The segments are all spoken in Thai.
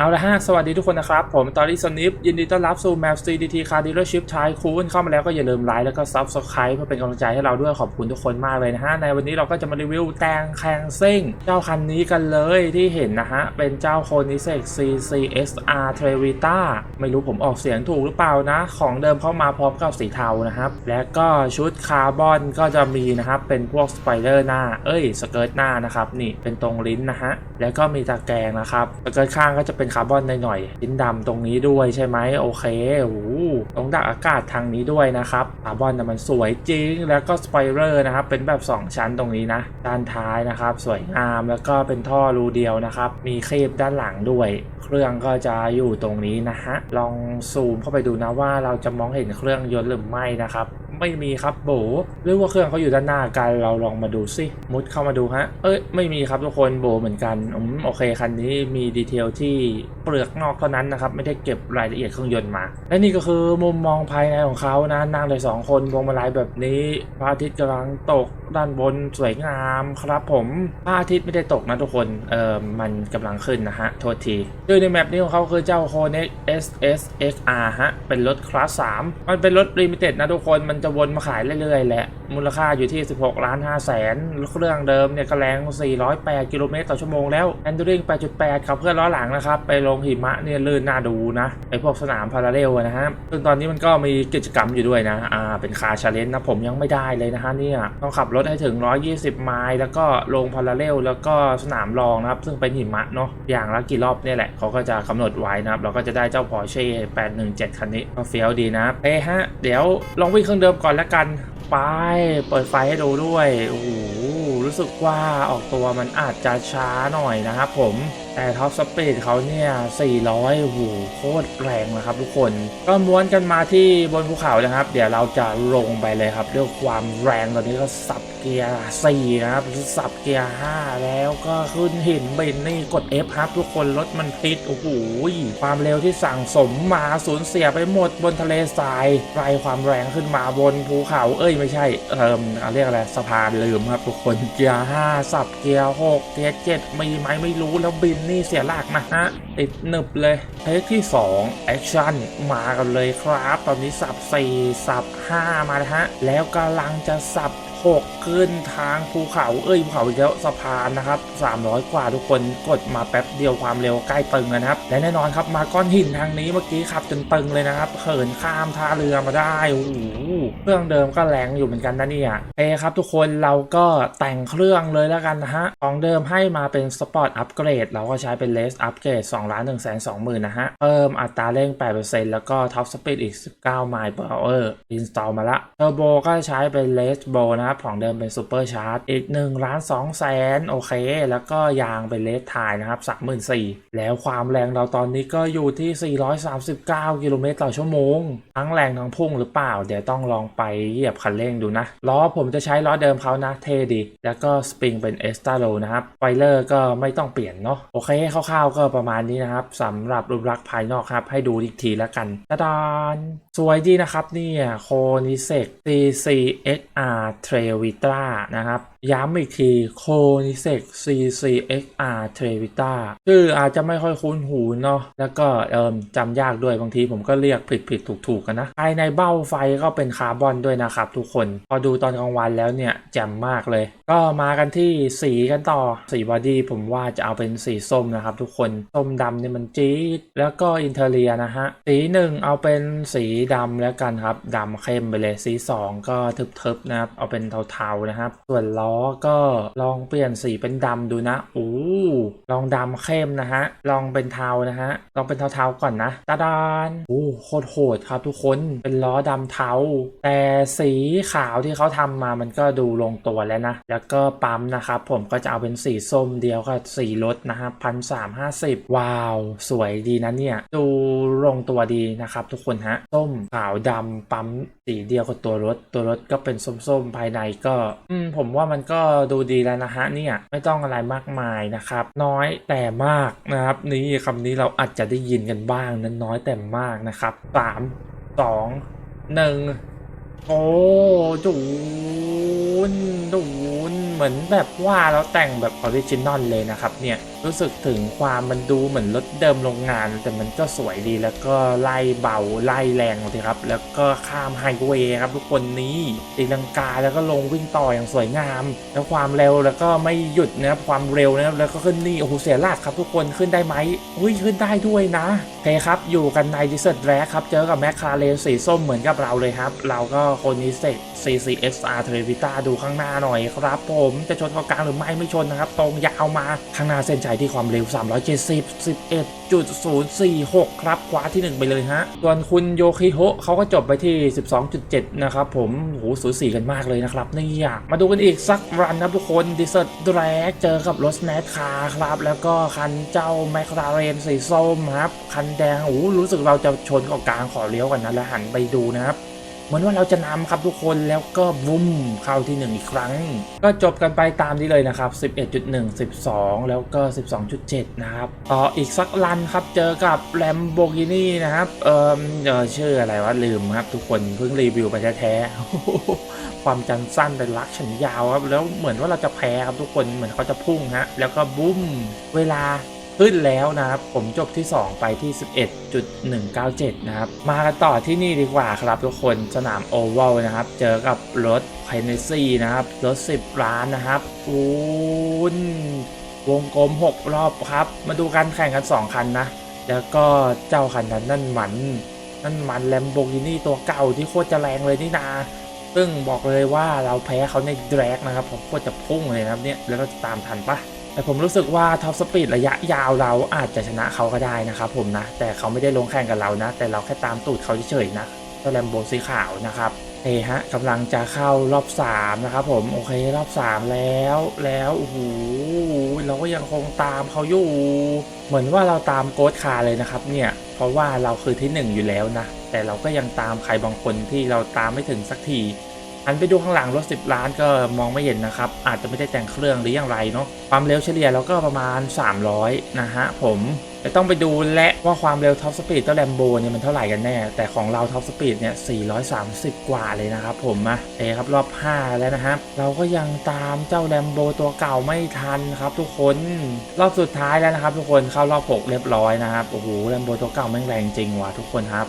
เอาละฮะ สวัสดีทุกคนนะครับ ผมตอรี่สนิปยินดีต้อนรับสู่ Map CDT Car Dealership ชายคูณเข้ามาแล้วก็อย่าลืมไลค์แล้วก็ Subscribe เพื่อเป็นกำลังใจให้เราด้วยขอบคุณทุกคนมากเลยนะฮะ ในวันนี้เราก็จะมารีวิวแตงแคงซิ่ง เจ้าคันนี้กันเลยที่เห็นนะฮะ เป็นเจ้าโคนิเซก CCSR Trevita ไม่รู้ผมออกเสียงถูกหรือเปล่านะ ของเดิมเข้ามาพร้อมกับสีเทานะครับและก็ชุดคาร์บอนก็จะมีนะครับเป็นพวกสไปเดอร์หน้าเอ้ยสเกิร์ตหน้านะครับนี่เป็นตรงลิ้นนะฮะแล้วก็มีตะแกรงนะครับสเกิร์ตข้างก็จะเป็นคาร์บอนหน่อยๆลิ้นดำตรงนี้ด้วยใช่ไหมโอเคโอ้ตรงดักอากาศทางนี้ด้วยนะครับคาร์บอนนะมันสวยจริง แล้วก็สไปเดอร์นะครับ เป็นแบบ 2 ชั้นตรงนี้นะ ด้านท้ายนะครับ สวยงามแล้วก็เป็นท่อรูเดียวนะครับ มีครีบด้านหลังด้วย เครื่องก็จะอยู่ตรงนี้นะฮะ ลองซูมเข้าไปดูนะว่าเราจะมองเห็นเครื่องยนต์หรือไม่นะครับ ไม่มีครับโบหรือว่าเครื่องเขาอยู่ด้านหน้ากันเราลองมาดูสิมุดเข้ามาดูฮะ เอ้ยไม่มีครับทุกคนโบเหมือนกันอืมโอเคคันนี้มีดีเทลที่เปลือกนอกเท่านั้นนะครับไม่ได้เก็บรายละเอียดเครื่องยนต์มา และนี่ก็คือมุมมองภายในของเขานะนั่งเลยสองคนพวงมาลัยแบบนี้พระอาทิตย์กำลังตกด้านบนสวยงามครับผมพระอาทิตย์ไม่ได้ตกนะทุกคนเออมันกำลังขึ้นนะฮะโทษทีดยในแมปนี้ของเขาคือเจ้า Connect SSXR ฮะเป็นรถคลาส3มันเป็นรถลิมิเต็ดนะทุกคนมันจะวนมาขายเรื่อยๆแหละ มูลค่าอยู่ที่ 16 ล้าน5แสนเครื่องเดิมเนี่ยก็แรง 408 กิโลเมตรต่อชั่วโมงแล้ว Handling 8.8ขับเคลื่อนล้อหลังนะครับ ไปลงหิมะเนี่ยลื่นน่าดูนะไอพวกสนามพาราเรลนะฮะซึ่งตอนนี้มันก็มีกิจกรรมอยู่ด้วยนะ อ่า เป็นคาชาเลนจ์นะผมยังไม่ได้เลยนะฮะเนี่ยต้องขับรถให้ถึง 120 ไมล์แล้วก็ลงพาราเรลแล้วก็สนามรองนะครับ ซึ่งเป็นหิมะเนาะอย่างละกี่รอบเนี่ยแหละเขาก็จะกำหนดไว้นะครับเราก็จะได้เจ้า Porsche 817 คันนี้ก็เฟี้ยวดีนะเอ้ฮะเดี๋ยวลองวิ่งเครื่องเดิมก่อนแล้วกัน ไป เปิดไฟให้ดูด้วย โอ้โห รู้สึกว่าออกตัวมันอาจจะช้าหน่อยนะครับผม แต่ท็อปสปีดเขาเนี่ย 400โอ้โหโคตรแรงนะครับทุกคน ก็ม้วนกันมาที่บนภูเขานะครับ เดี๋ยวเราจะลงไปเลยครับด้วยความแรงตอนนี้ก็สับเกียร์4นะครับสับเกียร์5แล้วก็ขึ้นหินเบนนี่กด F ครับทุกคนรถมันพลิกโอ้โหความเร็วที่สั่งสมมาสูญเสียไปหมดบนทะเลทรายไล่ความแรงขึ้นมาบนภูเขา เอ้ยไม่ใช่เอ่อเรียกอะไรสะพานลืมครับทุกคนเกียร์5สับเกียร์6เกียร์7มีไหมไม่รู้แล้วบินนี่เสียหลักนะฮะติดหนึบเลยเทคที่2แอคชั่นมากันเลยครับ ตอนนี้สับ4สับ5มานะฮะแล้วกำลังจะสับ 6ขึ้นทางภูเขา เอ้ยภูเขาอีกแล้วสะพานนะครับ 300 กว่าทุกคนกดมาแป๊บเดียวความเร็วใกล้ตึงนะครับ และแน่นอนครับมาก้อนหินทางนี้เมื่อกี้ขับจนตึงเลยนะครับเหินข้ามท่าเรือมาได้โอ้โหเครื่องเดิมก็แรงอยู่เหมือนกันนะเนี่ยเอครับทุกคนเราก็แต่งเครื่องเลยแล้วกันนะฮะของเดิมให้มาเป็นสปอร์ตอัปเกรดเราก็ใช้เป็นเลสอัปเกรด2ล้าน1แสน2หมื่นนะฮะเพิ่มอัตราเร่ง 8%แล้วก็ท็อปสปีดอีก 19 ไมล์ per hour อินสตอลมาละเทอร์โบก็ใช้เป็นเลสโบนะครับ ของเดิมเป็นซูเปอร์ชาร์จอีก1ล้าน2แสนโอเค แล้วก็ยางเป็นเลสไทยนะครับ 34,000 แล้วความแรงเราตอนนี้ก็อยู่ที่ 439 กิโลเมตรต่อชั่วโมง ทั้งแรงทั้งพุ่งหรือเปล่า เดี๋ยวต้องลองไปเหยียบคันเร่งดูนะ ล้อผมจะใช้ล้อเดิมเขานะ เท่ดี แล้วก็สปริงเป็นเอสตาโลนะครับ ไฟเลอร์ก็ไม่ต้องเปลี่ยนเนาะ โอเคคร่าวๆก็ประมาณนี้นะครับสำหรับรูปลักษณ์ภายนอกครับ ให้ดูอีกทีแล้วกันตาดานสวยดีนะครับเนี่ยโคนิเซก CCXR เตรวิตรานะครับย้ำอีกทีโคนิเซก CCXR Trevita ชื่ออาจจะไม่ค่อยคุ้นหูเนาะแล้วก็เอิมจำยากด้วยบางทีผมก็เรียกผิดผิดถูกถูกกันนะ ภายในเบ้าไฟก็เป็นคาร์บอนด้วยนะครับทุกคน พอดูตอนกลางวันแล้วเนี่ยแจ่มมากเลย ก็มากันที่สีกันต่อสีบอดี้ผมว่าจะเอาเป็นสีส้มนะครับทุกคน ส้มดำเนี่ยมันจี๊ดแล้วก็อินเทเรียนะฮะ สีหนึ่งเอาเป็นสีดำแล้วกันครับดำเข้มไปเลยสีสองก็ทึบๆนะครับเอาเป็นเทาๆนะครับส่วนล้อก็ลองเปลี่ยนสีเป็นดำดูนะอู้ลองดำเข้มนะฮะ ลองเป็นเทานะฮะ ลองเป็นเทาๆก่อนนะตาดานโอ้โคตรโหดครับทุกคนเป็นล้อดำเทา แต่สีขาวที่เขาทำมามันก็ดูลงตัวแล้วนะ แล้วก็ปั๊มนะครับผมก็จะเอาเป็นสีส้มเดียวกับสีรถนะครับพันสามห้าสิบว้าว สวยดีนะเนี่ย ดูลงตัวดีนะครับทุกคนฮะส้มขาวดำปั๊มสีเดียวกับตัวรถ ตัวรถก็เป็นส้มๆภายในก็ อืมผมว่ามันก็ดูดีแล้วนะฮะเนี่ยไม่ต้องอะไรมากมายนะครับ น้อยแต่มากนะครับ นี่คำนี้เราอาจจะได้ยินกันบ้างนั้นน้อยแต่มากนะครับสามสองหนึ่ง โอ้ดูนดูนเหมือนแบบว่าเราแต่งแบบออริจินอลเลยนะครับเนี่ยรู้สึกถึงความมันดูเหมือนรถเดิมโรงงาน แต่มันก็สวยดีแล้วก็ไล่เบาไล่แรงเลยครับ แล้วก็ข้ามไฮเวย์ครับทุกคนนี้ตีลังกาแล้วก็ลงวิ่งต่ออย่างสวยงาม แล้วความเร็วแล้วก็ไม่หยุดนะครับความเร็วนะครับแล้วก็ขึ้นนี่โอ้โหเสียหลักครับทุกคนขึ้นได้ไหมอุ้ยขึ้นได้ด้วยนะโอเคครับอยู่กันในดิสเซอร์แรครับเจอกับแมคคาเรนสีส้มเหมือนกับเราเลยครับ เราก็คนนี้เสก CCXR t r e v i t a ดูข้างหน้าหน่อยครับผมจะชนเข้ากลางหรือไม่ไม่ชนนะครับ ตรงยาวมาข้างหน้าเส้นชัยที่ความเร็ว 370 11.046 ครับคว้าที่ 1 ไปเลยฮะ ส่วนคุณโยคิโฮะเขาก็จบไปที่ 12.7 นะครับผมโอ้โหสูสีกันมากเลยนะครับนี่อยากมาดูกันอีกสักรันนะทุกคนดิเซอร์แรกเจอกับรถแนทคาร์ครับ แล้วก็คันเจ้าแมคลาเรนสีส้มครับ คันแดงโอ้โหรู้สึกเราจะชนเกาะกลางขอเลี้ยวกันนะแล้วหันไปดูนะครับ เหมือนว่าเราจะนำครับทุกคนแล้วก็บุ้มเข้าที่ 1 อีกครั้ง ก็จบกันไปตามนี้เลยนะครับ 11.1 12 แล้วก็ 12.7 นะครับต่ออีกสักลันครับเจอกับ Lamborghini นะครับเอ่อเออชื่ออะไรวะลืมครับ ทุกคนเพิ่งรีวิวไปแท้ๆความจันสั้นเป็นรักฉันยาวครับแล้วเหมือนว่าเราจะแพ้ครับทุกคนเหมือนเขาจะพุ่งฮะแล้วก็บุ้มเวลา ขึ้นแล้วนะครับ ผมจบที่ 2 ไปที่ 11.197 นะครับ มากันต่อที่นี่ดีกว่าครับทุกคนสนามโอเวลนะครับ เจอกับรถไพเนซี่นะครับ รถ 10 ล้านนะครับอูนวงกลม 6 รอบครับ มาดูการแข่งกัน 2 คันนะ แล้วก็เจ้าคันนั้นนั่นมัน นั่นมันแลมโบกินี่ตัวเก่าที่โคตรจะแรงเลยนี่นาซึ่งบอกเลยว่าเราแพ้เขาในแดรกนะครับผมโคตรจะพุ่งเลยนะครับเนี่ยแล้วเราจะตามทันปะ แต่ผมรู้สึกว่าท็อปสปีดระยะยาวเราอาจจะชนะเขาก็ได้นะครับผมนะ แต่เขาไม่ได้ลงแข่งกับเรานะ แต่เราแค่ตามตูดเขาเฉยๆนะเจ้าแลมโบสีขาวนะครับเฮ้ฮะกำลังจะเข้ารอบ3นะครับผมโอเครอบ 3 แล้วแล้วโอ้โหเราก็ยังคงตามเขาอยู่ เหมือนว่าเราตามโกดคารเลยนะครับเนี่ยเพราะว่าเราคือที่ 1 อยู่แล้วนะ แต่เราก็ยังตามใครบางคนที่เราตามไม่ถึงสักที หันไปดูข้างหลังรถ 10 ล้านก็มองไม่เห็นนะครับ อาจจะไม่ได้แต่งเครื่องหรืออย่างไรเนาะความเร็วเฉลี่ยเราก็ประมาณ 300 นะฮะผมแต่ต้องไปดูและว่าความเร็วท็อปสปีดเจ้าแลมโบเนี่ยมันเท่าไหร่กันแน่ แต่ของเราท็อปสปีดเนี่ย 430 กว่าเลยนะครับผมนะเอครับรอบ 5 แล้วนะครับ เราก็ยังตามเจ้าแลมโบตัวเก่าไม่ทันครับทุกคนรอบสุดท้ายแล้วนะครับ ทุกคนเข้ารอบ 6 เรียบร้อยนะครับโอ้โหแลมโบตัวเก่าแม่งแรงจริงว่ะทุกคนครับ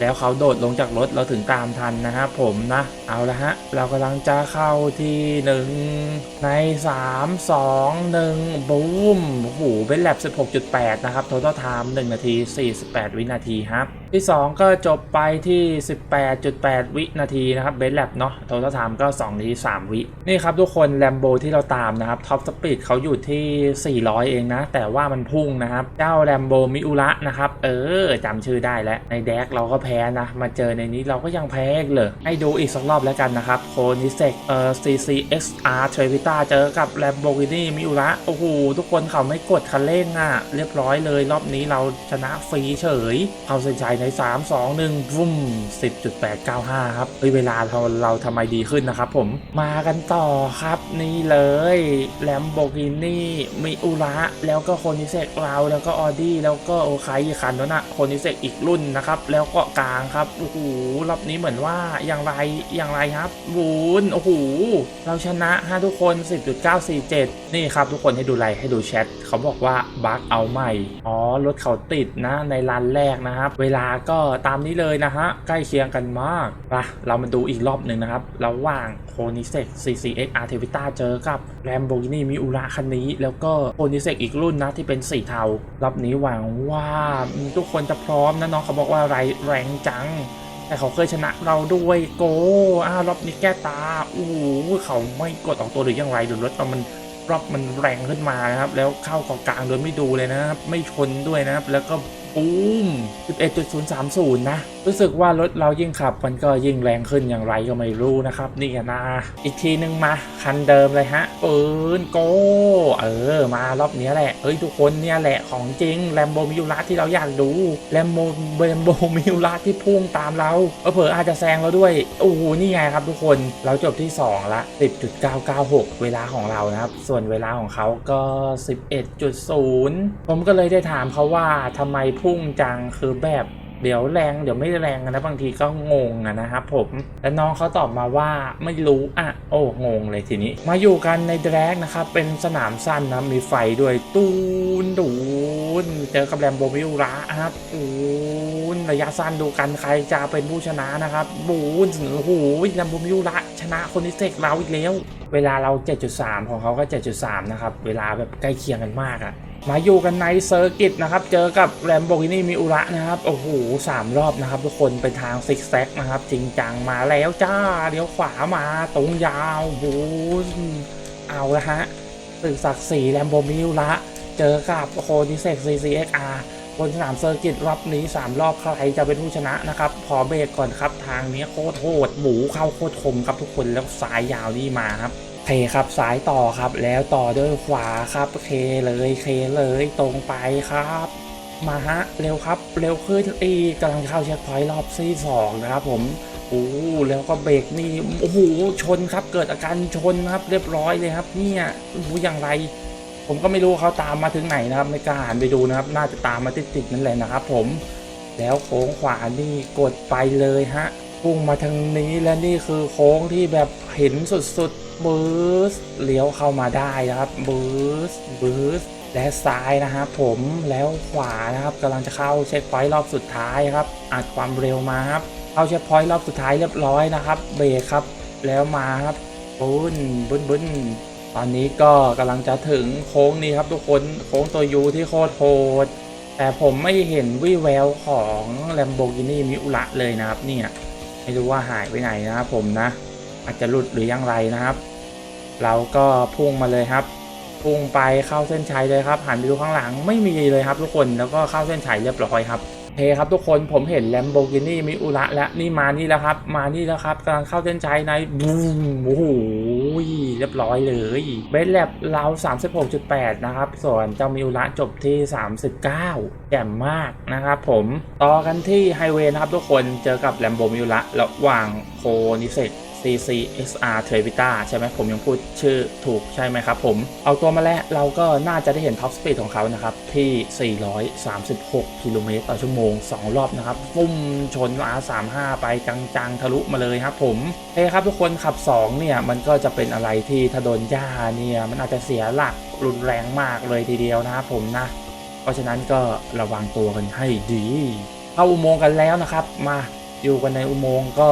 แล้วเขาโดดลงจากรถเราถึงตามทันนะครับผมนะ เอาละฮะ เรากำลังจะเข้าที่หนึ่งใน3 2 1บูมโอ้โหเป็นแลบ16.8 นะครับ total time 1 นาที 48 วินาทีครับ ที่ 2 ก็จบไปที่ 18.8 วินาทีนะครับเบสแลบเนาะ total time ก็2นาที3 วิ นี่ครับทุกคนแลมโบที่เราตามนะครับท็อปสปีดเขาอยู่ที่ 400 เองนะ แต่ว่ามันพุ่งนะครับ เจ้าแลมโบมิอุระนะครับ เออจำชื่อได้แล้ว ในแดกเราก็แพ้นะ มาเจอในนี้เราก็ยังแพ้เลยให้ดูอีกสักรอบแล้วกันนะครับโคนิเซกเอ่อ CCXR t r e v i t a เจอกับ Lamborghini มิอุระโอ้โหทุกคนเขาไม่กดคันเร่งอะ เรียบร้อยเลย รอบนี้เราชนะฟรีเฉยเขาเส้นชัยใน 3 2 1วุ้ม10.895 ครับเฮ้ยเวลาเราเราทำไมดีขึ้นนะครับผมมากันต่อครับนี่เลย Lamborghini มิอุระแล้วก็โคนิเซกเราแล้วก็ออดี้แล้วก็โอคายอีกคันนั้นนะโคนิเซกอีกรุ่นนะครับ แล้วก็กลางครับโอ้โหรอบนี้เหมือนว่าอย่างไรอย่างไรครับวูนโอ้โหเราชนะฮะทุกคน 10.947 นี่ครับทุกคนให้ดูไลน์ให้ดูแชทเขาบอกว่าบั๊กเอาใหม่อ๋อรถเขาติดนะในรันแรกนะครับ เวลาก็ตามนี้เลยนะฮะ ใกล้เคียงกันมากไปเรามาดูอีกรอบหนึ่งนะครับ ระหว่างโคนิเซก CCX a r t e v i t a เจอกับ Lamborghini Miura คันนี้ แล้วก็โคนิเซกอีกรุ่นนะที่เป็นสีเทารอบนี้หวังว่าทุกคนจะพร้อมนะน้องเขาบอกว่าไรแรงจังแต่เขาเคยชนะเราด้วยโกอ้ารอบนี้แก้ตาอู้เขาไม่กดออกตัวหรือยังไรหรือรถมันรอบมันแรงขึ้นมานะครับ แล้วเข้าเกาะกลางโดยไม่ดูเลยนะครับ ไม่ชนด้วยนะครับ แล้วก็ ปูม11.030 นะ รู้สึกว่ารถเรายิ่งขับมันก็ยิ่งแรงขึ้นอย่างไรก็ไม่รู้นะครับ นี่นะ อีกทีนึงมา คันเดิมเลยฮะปืนโก เออ มารอบนี้แหละเอ้ยทุกคนเนี่ยแหละของจริงแลมโบมิวราที่เราอยากดูแลมโบแลมโบมิวราที่พุ่งตามเราเผลออาจจะแซงเราด้วยโอ้โหนี่ไงครับทุกคนเราจบที่ 2 ละ 10.996 เวลาของเรานะครับ ส่วนเวลาของเขาก็ 11.0 ผมก็เลยได้ถามเขาว่าทำไมพุ่งจังคือแบบ เดี๋ยวแรงเดี๋ยวไม่แรงนะบางทีก็งงนะครับผมแล้วน้องเขาตอบมาว่าไม่รู้อะโอ้งงเลยทีนี้ มาอยู่กันในแดรกนะครับเป็นสนามสั้นนะมีไฟด้วยตูนดูนเจอกับแรมโบวิลระครับตูนระยะสั้นดูกันใครจะเป็นผู้ชนะนะครับบูนโอ้โหแรมโบวิลระชนะคนที่เซกเราอีกแล้ว เวลาเรา 7.3 ของเขาก็ 7.3 นะครับ เวลาแบบใกล้เคียงกันมากอะ มาอยู่กันในเซอร์กิตนะครับ เจอกับแรมโบกินี่มิอุระนะครับ โอ้โหสามรอบนะครับ ทุกคนเป็นทางซิกแซกนะครับ จริงจังมาแล้วจ้าเดี๋ยวขวามาตรงยาวบูนเอาละฮะตึกศักดิ์ศรีแรมโบมิอุระ เจอกับโคดิเซก CCXR บนสนามเซอร์กิตรอบนี้ 3 รอบใครจะเป็นผู้ชนะนะครับ ขอเบรกก่อนครับทางนี้โคตรโหดหมูเข้าโคตรคมครับทุกคนแล้วสายยาวนี่มาครับ เคครับสายต่อครับ แล้วต่อด้วยขวาครับเคเลยเคเลยตรงไปครับ มาฮะเร็วครับเร็วขึ้นอีกกำลังเข้าเช็คพอยต์รอบที่สองนะครับผมโอ้แล้วก็เบรกนี่โอ้โหชนครับ เกิดอาการชนครับ เรียบร้อยเลยครับ เนี่ยโอ้โหอย่างไร ผมก็ไม่รู้เขาตามมาถึงไหนนะครับไม่กล้าหันไปดูนะครับ น่าจะตามมาติดๆนั่นแหละนะครับ ผม แล้วโค้งขวานี่กดไปเลยฮะ พุ่งมาทางนี้และนี่คือโค้งที่แบบเห็นสุดๆบูสเลี้ยวเข้ามาได้นะครับบูสบูสและซ้ายนะครับผมแล้วขวานะครับกำลังจะเข้าเช็คพอยต์รอบสุดท้ายครับอัดความเร็วมาครับเข้าเช็คพอยต์รอบสุดท้ายเรียบร้อยนะครับเบรกครับ แล้วมาครับบุ้นบุ้นบุ้นตอนนี้ก็กำลังจะถึงโค้งนี้ครับทุกคนโค้งตัวยูที่โคตรโหดแต่ผมไม่เห็นวิแววของ Lamborghini Miura เลยนะครับเนี่ย ไม่รู้ว่าหายไปไหนนะครับผมนะ อาจจะหลุดหรือยังไรนะครับ เราก็พุ่งมาเลยครับ พุ่งไปเข้าเส้นชัยเลยครับหันไปดูข้างหลังไม่มีเลยครับ ทุกคนแล้วก็เข้าเส้นชัยเรียบร้อยครับเทครับทุกคนผมเห็นแลมโบกินี่มีอุระแล้วนี่มานี่แล้วครับ มานี่แล้วครับกำลังเข้าเส้นชัยในบูมโอ้โห เรียบร้อยเลยเบสแลบเรา36.8 นะครับ ส่วนเจ้ามิวระจบที่ 39แจ่มมากนะครับผม ต่อกันที่ไฮเวย์นะครับทุกคนเจอกับแลมโบมิวระระหว่างโคนิเซก CCXR t r e v i t a ใช่ไหมผมยังพูดชื่อถูกใช่ไหมครับผม เอาตัวมาแล้วเราก็น่าจะได้เห็นท็อปสปีดของเขานะครับ ที่ 436 กิโลเมตรต่อชั่วโมง 2 รอบนะครับฟุ่มชน R35 ไปจังๆ ทะลุมาเลยครับผมเฮ้ครับทุกคนขับ 2 เนี่ย มันก็จะเป็นอะไรที่ถ้าโดนหญ้าเนี่ย มันอาจจะเสียหลักรุนแรงมากเลยทีเดียวนะครับผมนะ เพราะฉะนั้นก็ระวังตัวกันให้ดี เข้าอุโมงค์กันแล้วนะครับ มาอยู่กันในอุโมงค์ก็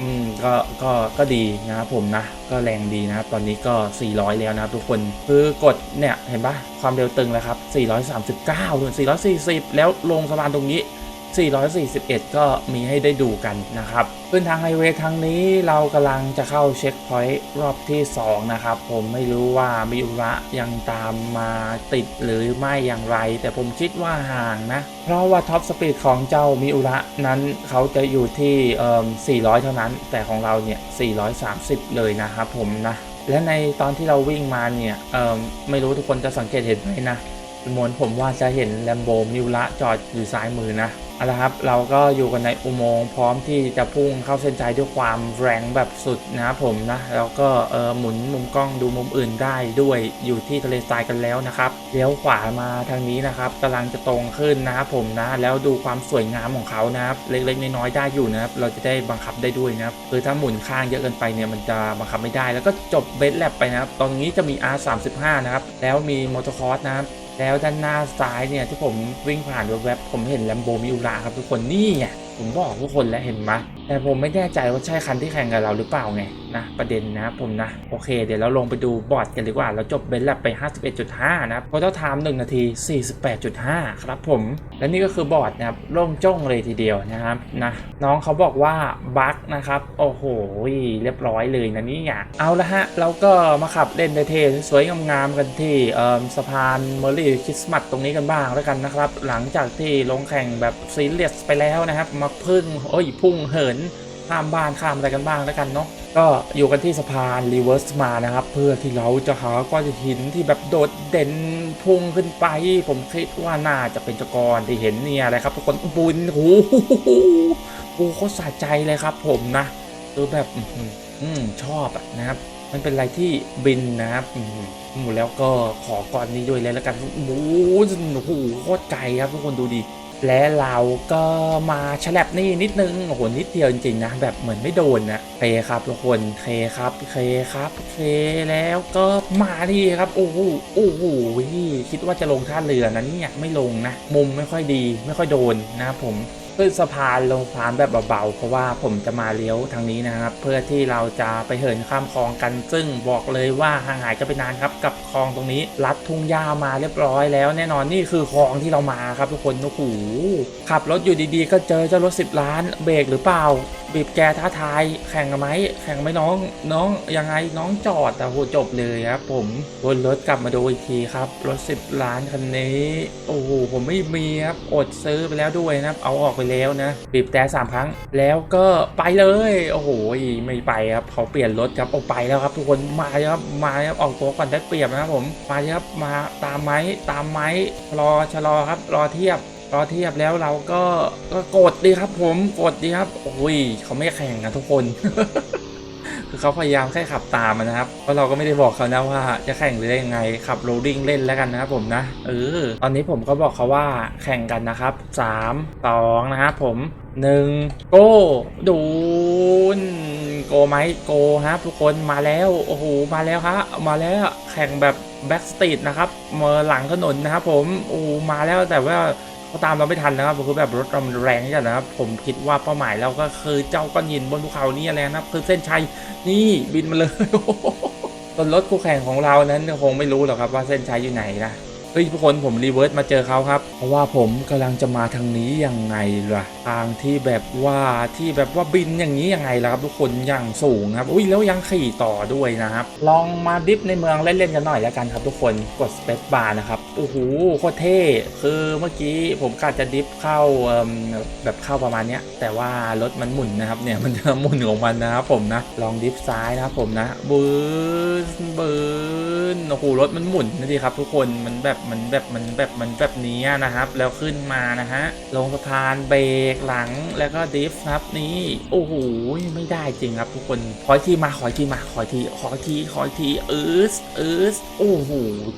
อืมก็ก็ก็ดีนะครับผมนะ ก็แรงดีนะครับ ตอนนี้ก็ 400 แล้วนะครับทุกคนคือกดเนี่ยเห็นปะความเร็วตึงแล้วครับ 439ส่วน440 แล้วลงสะพานตรงนี้ 441 ก็มีให้ได้ดูกันนะครับขึ้นทางไฮเวย์ทางนี้เรากำลังจะเข้าเช็คพอยต์รอบที่ 2 นะครับ ผมไม่รู้ว่ามิอุระยังตามมาติดหรือไม่อย่างไร แต่ผมคิดว่าห่างนะ เพราะว่าท็อปสปีดของเจ้ามิอุระนั้นเขาจะอยู่ที่เอ่อ400 เท่านั้น แต่ของเราเนี่ย 430 เลยนะครับผมนะ และในตอนที่เราวิ่งมาเนี่ยเอ่อไม่รู้ทุกคนจะสังเกตเห็นไหมนะมวนผมว่าจะเห็นแลมโบมิวระจอดอยู่ซ้ายมือนะ เอาละครับเราก็อยู่กันในอุโมงค์พร้อมที่จะพุ่งเข้าเส้นใจด้วยความแรงแบบสุดนะครับผมนะแล้วก็เออหมุนมุมกล้องดูมุมอื่นได้ด้วยอยู่ที่ทะเลทรายกันแล้วนะครับเลี้ยวขวามาทางนี้นะครับกำลังจะตรงขึ้นนะครับผมนะแล้วดูความสวยงามของเขานะครับเล็กๆน้อยๆได้อยู่นะครับเราจะได้บังคับได้ด้วยนะครับคือถ้าหมุนข้างเยอะเกินไปเนี่ยมันจะบังคับไม่ได้ แล้วก็จบเบสแลบไปนะครับตรงนี้จะมี R35 นะครับแล้วมีมอเตอร์คอร์สนะครับ แล้วด้านหน้าซ้ายเนี่ยที่ผมวิ่งผ่านแวบๆผมเห็นแลมโบมิอุระครับทุกคนนี่ไงผมบอกทุกคนแล้วเห็นไหมแต่ผมไม่แน่ใจว่าใช่คันที่แข่งกับเราหรือเปล่าไงนะประเด็นนะครับผมนะ โอเค เดี๋ยวเราลงไปดูบอร์ดกันดีกว่า เราจบเบนแลบไป 51.5 นะครับ total time 1นาที 48.5 ครับผม และนี่ก็คือบอร์ดนะครับโล่งจ้องเลยทีเดียวนะครับนะน้องเขาบอกว่าบั๊กนะครับ โอ้โห เรียบร้อยเลยนะนี่อะเอาละฮะ เราก็มาขับเล่นเท่สวยงามๆกันที่สะพานเมอร์รี่คริสต์มาสตรงนี้กันบ้างแล้วกันนะครับ หลังจากที่ลงแข่งแบบซีเรียสไปแล้วนะครับมาพึ่งโอ้ยพุ่งเหินข้ามบ้านข้ามอะไรกันบ้างแล้วกันเนาะก็อยู่กันที่สะพานรีเวิร์สมานะครับ เพื่อที่เราจะหาก้อนหินที่แบบโดดเด่นพุ่งขึ้นไป ผมคิดว่าน่าจะเป็นจักรที่เห็นเนี่ยอะไรครับทุกคนบุญโอ้โหโอ้โหโคตรสะใจเลยครับ ผมนะคือแบบอืมชอบอะนะครับ มันเป็นอะไรที่บินนะครับอืมแล้วก็ขอก้อนนี้ด้วยเลยแล้วกันโอ้โหโอ้โหโคตรไกลครับทุกคนดูดิ และเราก็มาฉลับนี่นิดนึงโอ้โหนิดเดียวจริงๆนะแบบเหมือนไม่โดนนะเคครับทุกคนเคครับเคครับเคแล้วก็มาดีครับโอ้โหโอ้โหคิดว่าจะลงท่าเรือนะเนี่ยไม่ลงนะมุมไม่ค่อยดี ไม่ค่อยโดนนะครับผม ขึ้นสะพานลงสะพานแบบเบาๆ เพราะว่าผมจะมาเลี้ยวทางนี้นะครับ เพื่อที่เราจะไปเหินข้ามคลองกัน ซึ่งบอกเลยว่าห่างหายกันไปนานครับกับคลองตรงนี้ลัดทุ่งหญ้ามาเรียบร้อยแล้ว แน่นอนนี่คือคลองที่เรามาครับทุกคนโอ้โหขับรถอยู่ดีๆ ก็เจอเจ้ารถ10 ล้านเบรกหรือเปล่าบีบแกท้าทายแข่งกันไหมแข่งไหมน้องน้องยังไงน้องจอดแต่โหจบเลยครับผมวนรถกลับมาดูอีกทีครับรถ10ล้านคันนี้โอ้โหผมไม่มีครับอดซื้อไปแล้วด้วยนะครับเอาออกไปแล้วนะบีบแต่สามครั้ง แล้วก็ไปเลยโอ้โหไม่ไปครับเขาเปลี่ยนรถครับเอาไปแล้วครับ ทุกคนมาครับมาครับออกตัวก่อนได้เปรียบนะครับผมมาครับมาตามไหมตามไหมรอชะลอครับ รอเทียบรอเทียบแล้วเราก็ก็กดดีครับผมกดดีครับโอ้ยเขาไม่แข่งนะทุกคน คือเขาพยายามแค่ขับตามนะครับเพราะเราก็ไม่ได้บอกเขานะว่าจะแข่งหรือได้ยังไงขับโรลลิ่งเล่นแล้วกันนะครับผมนะเออตอนนี้ผมก็บอกเขาว่าแข่งกันนะครับ3 2นะครับผม1โก้ดูนโกไหมโกครับทุกคนมาแล้วโอ้โหมาแล้วครับมาแล้วแข่งแบบแบ็กสตรีทนะครับมาหลังถนนนะครับผมโอ้มาแล้วแต่ว่า เขาตามเราไม่ทันนะครับคือแบบรถเราแรงจัดนะครับ ผมคิดว่าเป้าหมายเราก็คือเจ้าก้อนหินบนภูเขานี่แหละนะครับ คือเส้นชัยนี่บินมาเลยส่วนรถคู่แข่งของเรานั้นคงไม่รู้หรอกครับว่าเส้นชัยอยู่ไหนนะ เฮ้ยทุกคนผมรีเวิร์สมาเจอเขาครับ เพราะว่าผมกำลังจะมาทางนี้ยังไงล่ะทางที่แบบว่าที่แบบว่าบินอย่างนี้ยังไงล่ะครับทุกคนอย่างสูงครับอุ้ยแล้วยังขี่ต่อด้วยนะครับลองมาดิฟในเมืองเล่นๆกันหน่อยแล้วกันครับ ทุกคนกดสเปซบาร์นะครับโอ้โหโคตรเท่คือเมื่อกี้ผมกะจะดิฟเข้าแบบเข้าประมาณเนี้ยแต่ว่ารถมันหมุนนะครับเนี่ยมันจะหมุนของมันนะครับผมนะลองดิฟซ้ายนะครับผมนะบืนบื น โอ้โห รถมันหมุนนะดิครับ ทุกคน มันแบบ มันแบบ มันแบบ มันแบบนี้นะครับ แล้วขึ้นมานะฮะ ลงสะพานเบรกหลัง แล้วก็ดิฟครับนี่โอ้โห ไม่ได้จริงครับทุกคน ขอทีมา ขอทีมา ขอที ขอที ขอทีเออสเออสโอ้โห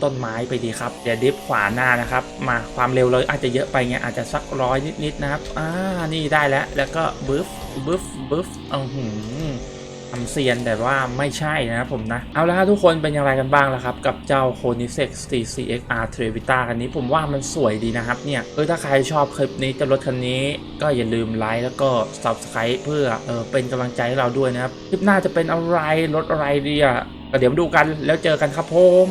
ต้นไม้ไปดีครับ เดี๋ยวดิฟขวาหน้านะครับ มาความเร็วเลยอาจจะเยอะไปเงี้ย อาจจะสักร้อยนิดๆนะครับ อ่า นี่ได้แล้ว แล้วก็บึฟบึฟบึฟอือหือ ทำเซียนแต่ว่าไม่ใช่นะครับผมนะ เอาละครับทุกคนเป็นอย่างไรกันบ้างล่ะครับ กับเจ้า h o n i s e x TCXR Trevita คันนี้ผมว่ามันสวยดีนะครับเนี่ยเออถ้าใครชอบคลิปนี้จะรถคันนี้ก็อย่าลืมไลค์แล้วก็ Subscribe เพื่อเออเป็นกำลังใจให้เราด้วยนะครับ คลิปหน้าจะเป็นอะไรรถอะไรดีอะก็เดี๋ยวมาดูกันแล้วเจอกันครับผม